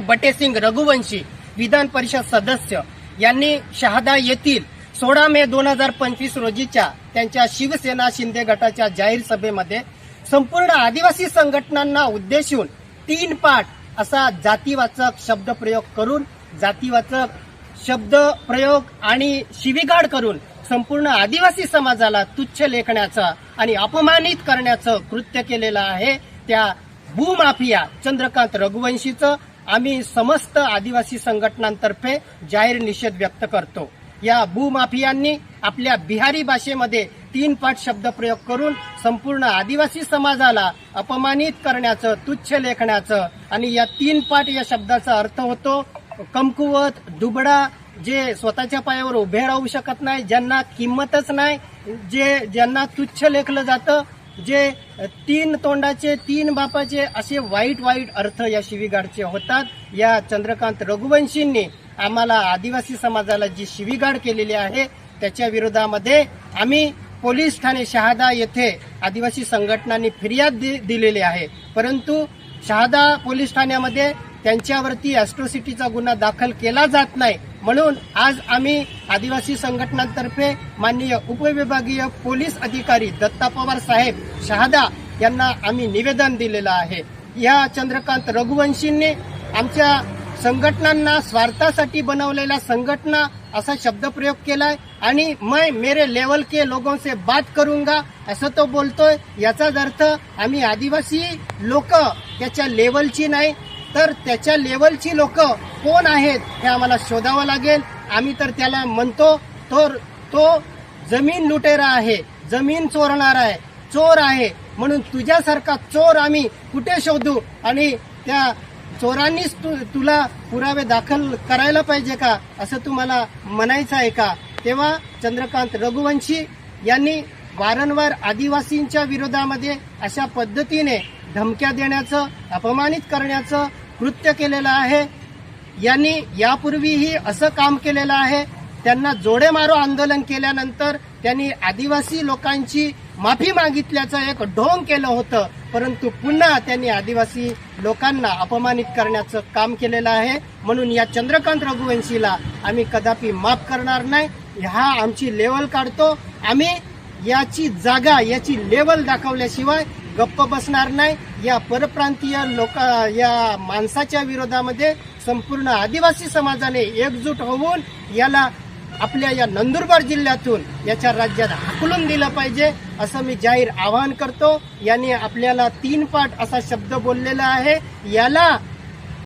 बटेसिंग रघुवंशी विधान परिषद सदस्य यांनी शहादा येथील सोळा मे दोन हजार पंचवीस रोजीच्या त्यांच्या शिवसेना शिंदे गटाच्या जाहीर सभेमध्ये संपूर्ण आदिवासी संघटनांना उद्देशून तीन पाठ असा जातीवाचक शब्दप्रयोग करून जातीवाचक शब्द प्रयोग आणि शिवीगाड करून संपूर्ण आदिवासी समाजाला तुच्छ लेखण्याचा आणि अपमानित करण्याचं कृत्य केलेलं आहे त्या भूमाफिया चंद्रकांत रघुवंशीचं. आम्ही समस्त आदिवासी संघटनांतर्फे जाहीर निषेध व्यक्त करतो. या भूमाफियांनी आपल्या बिहारी भाषेमध्ये तीन पाठ शब्द प्रयोग करून संपूर्ण आदिवासी समाजाला अपमानित करण्याचं तुच्छ लेखण्याचं आणि या तीन पाठ या शब्दाचा अर्थ होतो कमकुवत दुबडा जे स्वतःच्या पायावर उभे राहू शकत नाही ज्यांना किंमतच नाही जे ज्यांना तुच्छ लेखलं जातं जे तीन तोंडाचे तीन बापाचे असे वाईट वाईट अर्थ या शिवीगाडचे होतात. या चंद्रकांत रघुवंशींनी आम्हाला आदिवासी समाजाला जी शिवीगाड केलेली आहे त्याच्या विरोधामध्ये आम्ही पोलीस ठाणे शहादा येथे आदिवासी संघटनांनी फिर्याद दि- दिलेली आहे. परंतु शहादा पोलीस ठाण्यामध्ये त्यांच्यावरती ॲस्ट्रोसिटीचा गुन्हा दाखल केला जात नाही. म्हणून आज आम्ही आदिवासी संघटनांतर्फे माननीय उपविभागीय पोलीस अधिकारी दत्ता पवार साहेब शहादा यांना आम्ही निवेदन दिलेलं आहे. या चंद्रकांत रघुवंशींनी आमच्या संघटनांना स्वार्थासाठी बनवलेल्या संघटना असा शब्दप्रयोग केलाय आणि मैं मेरे लेवल के लोगों से बात करूंगा असं तो बोलतोय. याचाच अर्थ आम्ही आदिवासी लोक त्याच्या लेवलची नाही तर त्याच्या लेवलची लोक कोण आहेत हे आम्हाला शोधावं लागेल. आम्ही तर त्याला म्हणतो तो तो जमीन लुटेरा आहे जमीन चोरणार आहे चोर आहे. म्हणून तुझ्यासारखा चोर आम्ही कुठे शोधू? आणि त्या चोरांनीच तु, तुला पुरावे दाखल करायला पाहिजे का? असं तुम्हाला म्हणायचं आहे का? तेव्हा चंद्रकांत रघुवंशी यांनी वारंवार आदिवासींच्या विरोधामध्ये अशा पद्धतीने धमक्या देण्याचं अपमानित करण्याचं कृत्य केलेलं आहे. यांनी यापूर्वीही असं काम केलेलं आहे. त्यांना जोडे मारो आंदोलन केल्यानंतर त्यांनी आदिवासी लोकांची माफी मागितल्याचं एक ढोंग केलं होतं. परंतु पुन्हा त्यांनी आदिवासी लोकांना अपमानित करण्याचं काम केलेलं आहे. म्हणून या चंद्रकांत रघुवंशीला आम्ही कदापि माफ करणार नाही. हा आमची लेवल काढतो. आम्ही याची जागा याची लेवल दाखवल्याशिवाय गप्प बसणार नाही. या परप्रांतीय लोक या माणसाच्या विरोधामध्ये संपूर्ण आदिवासी समाजाने एकजूट होऊन याला आपल्या या नंदुरबार जिल्ह्यातून याच्या राज्यात हाकलून दिलं पाहिजे असं मी जाहीर आवाहन करतो. यांनी आपल्याला तीन पाठ असा शब्द बोललेला आहे. याला